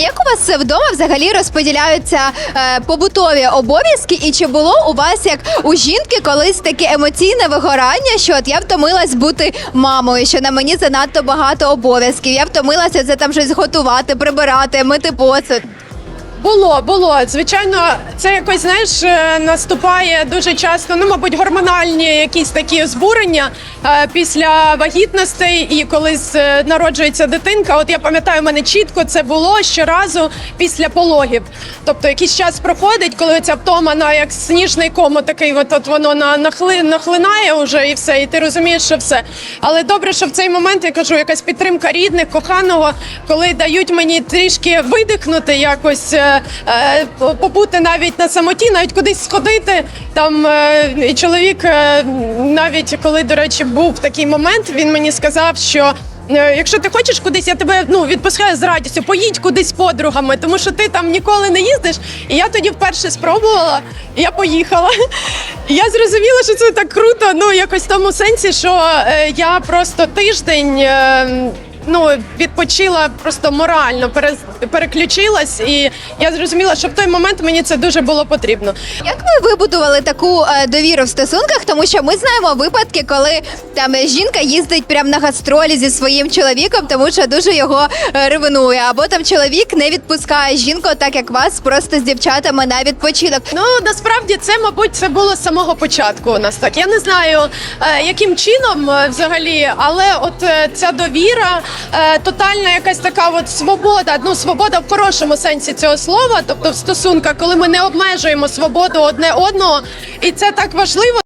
Як у вас вдома взагалі розподіляються е, побутові обов'язки? І чи було у вас як у жінки колись таке емоційне вигорання, що от я втомилась бути мамою, що на мені занадто багато обов'язків? Я втомилася це там щось готувати, прибирати, мити посуд. Було, було. Звичайно, це якось знаєш е, наступає дуже часто. Ну, мабуть, гормональні якісь такі збурення е, після вагітностей і коли е, народжується дитинка. От я пам'ятаю, мене чітко це було щоразу після пологів. Тобто якийсь час проходить, коли ця втома на як сніжний ком, такий от, от воно на нахли, нахлинає вже і все, і ти розумієш, що все. Але добре, що в цей момент я кажу, якась підтримка рідних, коханого, коли дають мені трішки видихнути, якось побути навіть на самоті, навіть кудись сходити. Там е, і чоловік, е, навіть коли, до речі, був такий момент, він мені сказав, що. е, Якщо ти хочеш кудись, я тебе ну відпускаю з радістю. Поїдь кудись подругами, тому що ти там ніколи не їздиш. І я тоді вперше спробувала, я поїхала. Я зрозуміла, що це так круто. Ну якось в тому сенсі, що е, я просто тиждень. Ну, відпочила просто морально, переключилась, і я зрозуміла, що в той момент мені це дуже було потрібно. Як ви вибудували таку е, довіру в стосунках? Тому що ми знаємо випадки, коли там жінка їздить прямо на гастролі зі своїм чоловіком, тому що дуже його е, ревнує, або там чоловік не відпускає жінку, так як вас, просто з дівчатами на відпочинок. Ну насправді це, мабуть, це було з самого початку у нас так. Я не знаю, е, яким чином е, взагалі, але от е, ця довіра, е, тотальна якась така от свобода. Ну, свобода в хорошому сенсі цього слова, тобто в стосунках, коли ми не обмежуємо свободу одне одного, і це так важливо.